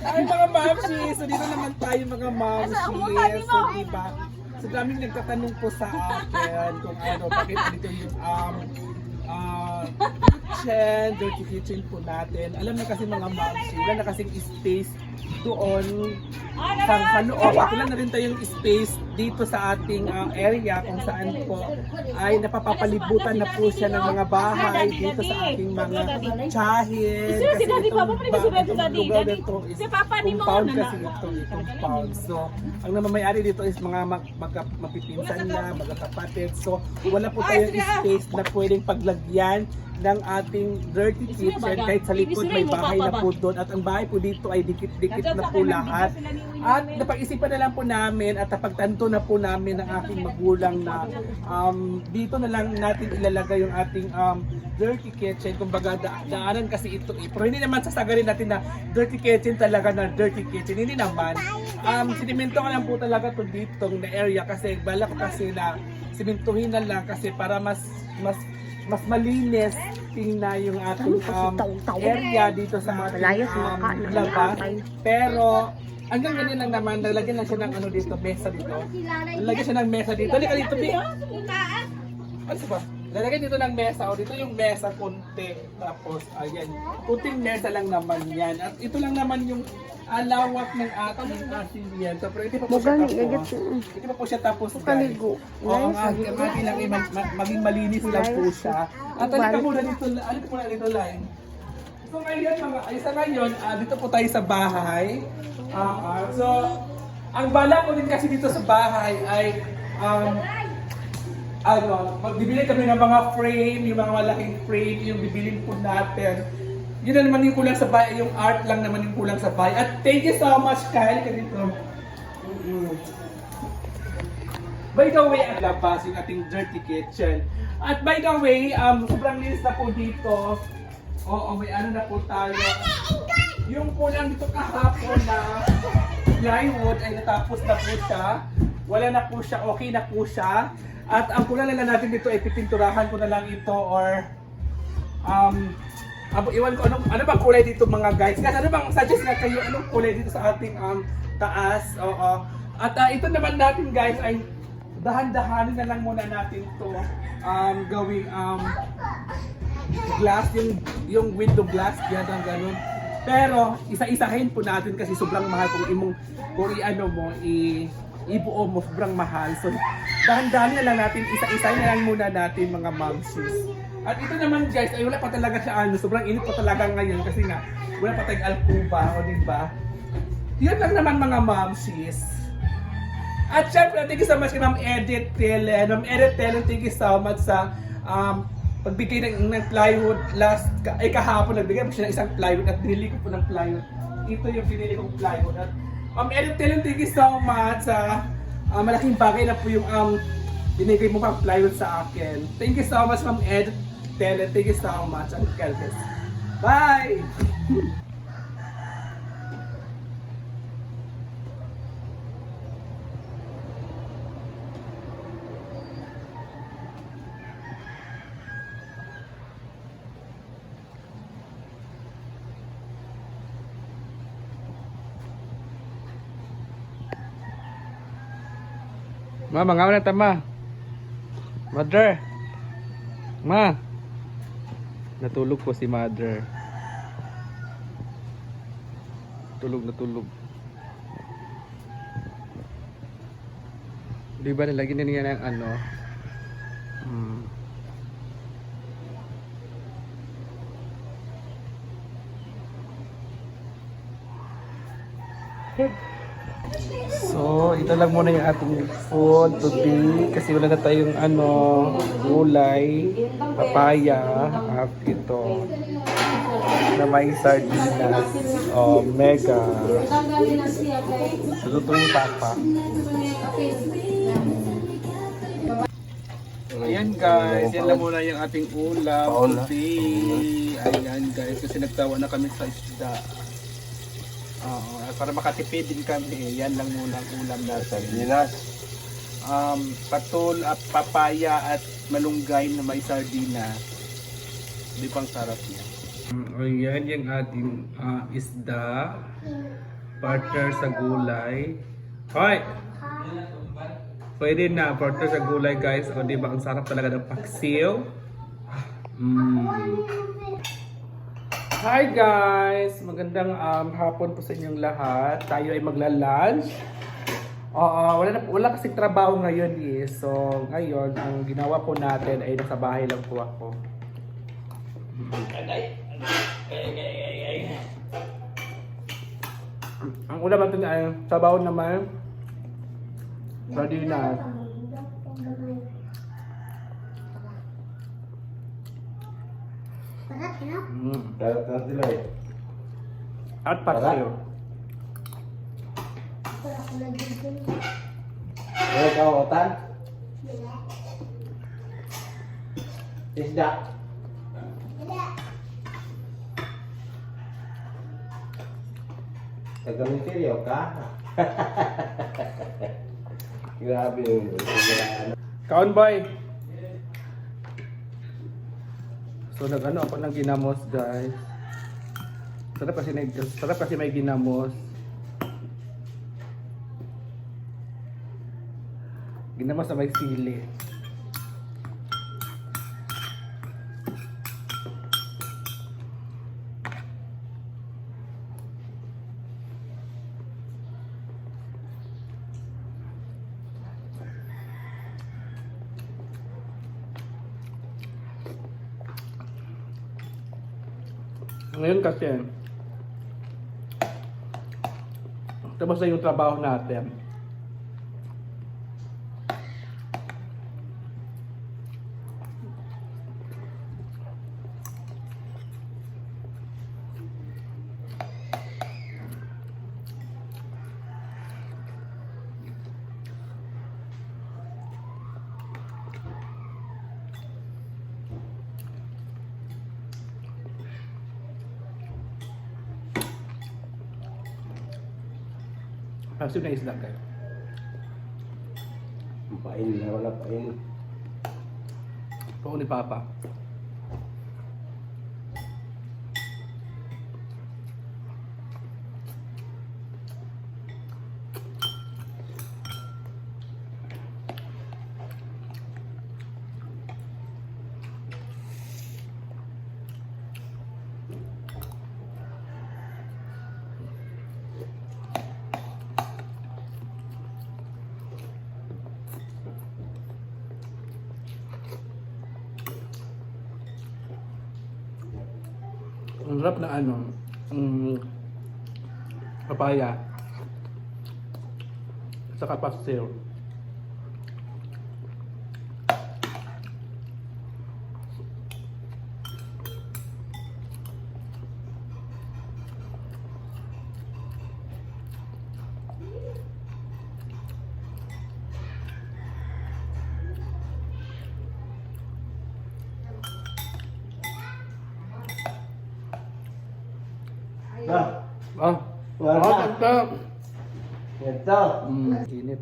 Ay, mga mamsi. So, dito naman tayo mga mamsi. So, diba? So, daming nagtatanong po sa akin kung ano, bakit dito yung um, uh, kitchen, dirty kitchen po natin. Alam na kasi mga mamsi, wala na kasing space doon sa, sa loob. At wala na rin tayong space dito sa ating uh, area kung saan po ay napapapalibutan na po siya ng mga bahay dito sa ating mga tsahin. Kasi itong itong lugar Daddy? na to is compound kasi na? ito, itong compound. So, ang namamayari dito is mga mag, magka, magpipinsan niya, magkakapatid. So, wala po tayong space na pwedeng paglagyan ng ating dirty kitchen. kahit sa likod may bahay na po doon at ang bahay po dito ay dikit-dikit na po lahat. at napag-isipan na lang po namin at napagtanto na po namin ng aking magulang na um, dito na lang natin ilalagay yung ating um, dirty kitchen. Kumbaga da- daanan kasi ito eh. pero hindi naman sasagarin natin na dirty kitchen talaga na dirty kitchen. Hindi naman. Um, sinimento ko lang po talaga to dito na area kasi balak kasi na simentuhin na lang kasi para mas mas mas malinis tingnan yung ating um, area dito sa ating um, labas. Pero hanggang ganyan lang naman, nalagyan lang siya ng ano dito, mesa dito. Nalagyan siya ng mesa dito. Halika dito, Bi. Ano ba? Lalagyan dito ng mesa o dito yung mesa konti. Tapos ayan, kunting mesa lang naman yan. At ito lang naman yung alawak ng ating asimento. Pero hindi pa po siya tapos. Hindi pa po siya tapos guys. Kaligo. Oo, ang ang ating lang ay mag- mag- maging malinis lang po siya. At halika muna dito, halika muna dito line. So ngayon mga, ay sa ngayon, ah, dito po tayo sa bahay. Ah, ah, so, ang bala ko din kasi dito sa bahay ay um, ano, magbibili kami ng mga frame, yung mga malaking frame, yung bibilin po natin. Yun na naman yung kulang sa bahay, yung art lang naman yung kulang sa bahay. At thank you so much, Kyle, ka dito. Mm. By the way, ang labas yung ating dirty kitchen. At by the way, um, sobrang linis na po dito. Oo, may ano na po tayo. Yung kulang dito kahapon na plywood ay natapos na po siya. Wala na po siya, okay na po siya. At ang kulang na lang natin dito ay pipinturahan ko na lang ito or um, iwan ko anong, ano bang kulay dito mga guys. Guys, ano bang suggest na kayo anong kulay dito sa ating um, taas? Oo. At ah, ito naman natin guys ay dahan-dahanin na lang muna natin to um, gawing um, glass, yung, yung window glass, yan ang ganun. Pero, isa-isahin po natin kasi sobrang mahal kung imong, kung i-ano mo, i, ibuo mo, sobrang mahal. So, dahan-dahan na lang natin, isa-isahin na lang muna natin mga momsies. At ito naman guys, ay wala pa talaga siya ano, sobrang init pa talaga ngayon kasi nga, wala pa tayong alcuba, o diba? Yan lang naman mga momsies. At syempre, thank you so much kay Ma'am Edith Telen. Ma'am Edith Telen, thank you so much sa um, pagbigay ng, ng plywood last, ka, ay kahapon, nagbigay po siya ng isang plywood at binili ko po ng plywood. Ito yung binili kong plywood. At Ma'am Edith Telen, thank you so much sa uh, malaking bagay na po yung um, binigay mo pang plywood sa akin. Thank you so much, Ma'am Edith Telen. Thank you so much, Uncle Kelvis. Bye! Ma, mangaw na tama. Mother. Ma. Natulog po si mother. Tulog na tulog. Di ba nilagyan na niya ng ano? Hmm. So, ito lang muna yung ating food today kasi wala na tayong ano, gulay, papaya, at ito na may sardinas, oh, mega. Luto yung papa. Ayan guys, yan lang muna yung ating ulam today. Ayan guys, kasi nagtawa na kami sa isda. Oo, para makatipid din kami, yan lang muna ang ulam natin. Sardinas. Um, patul at papaya at malunggay na may sardina. Di pang sarap niya. Ayan yung ating ah, isda. Partner sa gulay. Hoy! Pwede na, partner sa gulay guys. O diba, ang sarap talaga ng paksiw. Mm. Hi guys! Magandang um, hapon po sa inyong lahat. Tayo ay magla-lunch. Oo, wala, na, wala kasing trabaho ngayon eh. So, ngayon, ang ginawa po natin ay nasa bahay lang po ako. Ang una natin ay sabaw naman. Sardinas. Parat na. Mm. Darat na sila eh. At paksiw. Parat ko na din. Ano ka otan? Isda. Taga-Ministeryo ka? Grabe yung ano. Kaon boy! So nag-ano ako ng ginamos guys. Sarap kasi, na, sarap kasi may ginamos. Ginamos na may sili. Ngayon kasi, tapos na yung trabaho natin. Passive na isda kayo. Pain na wala pain. Oo ni Papa. Sarap na ano, um, papaya. Saka pastel. Ah, Ah, Wala. ah, ganda. ito. Mm, init.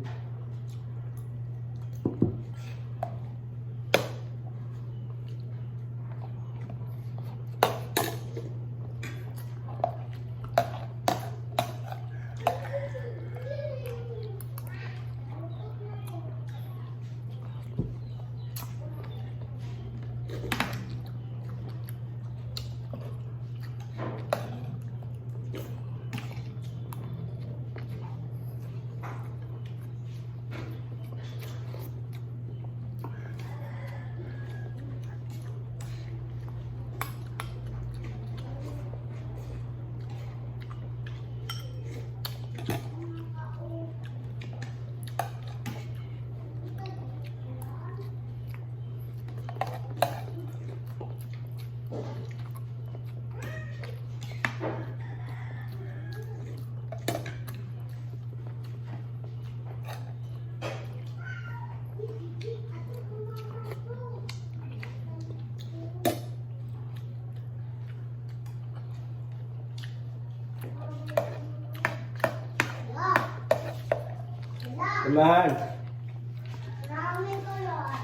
Rami ko yun.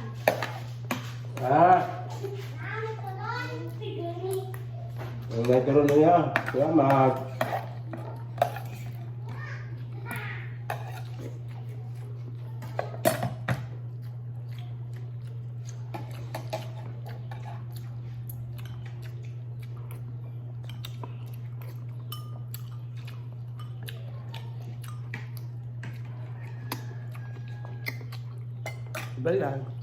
Ah, yun. Pigili. may karoon niya. Kaya mag... Obrigado.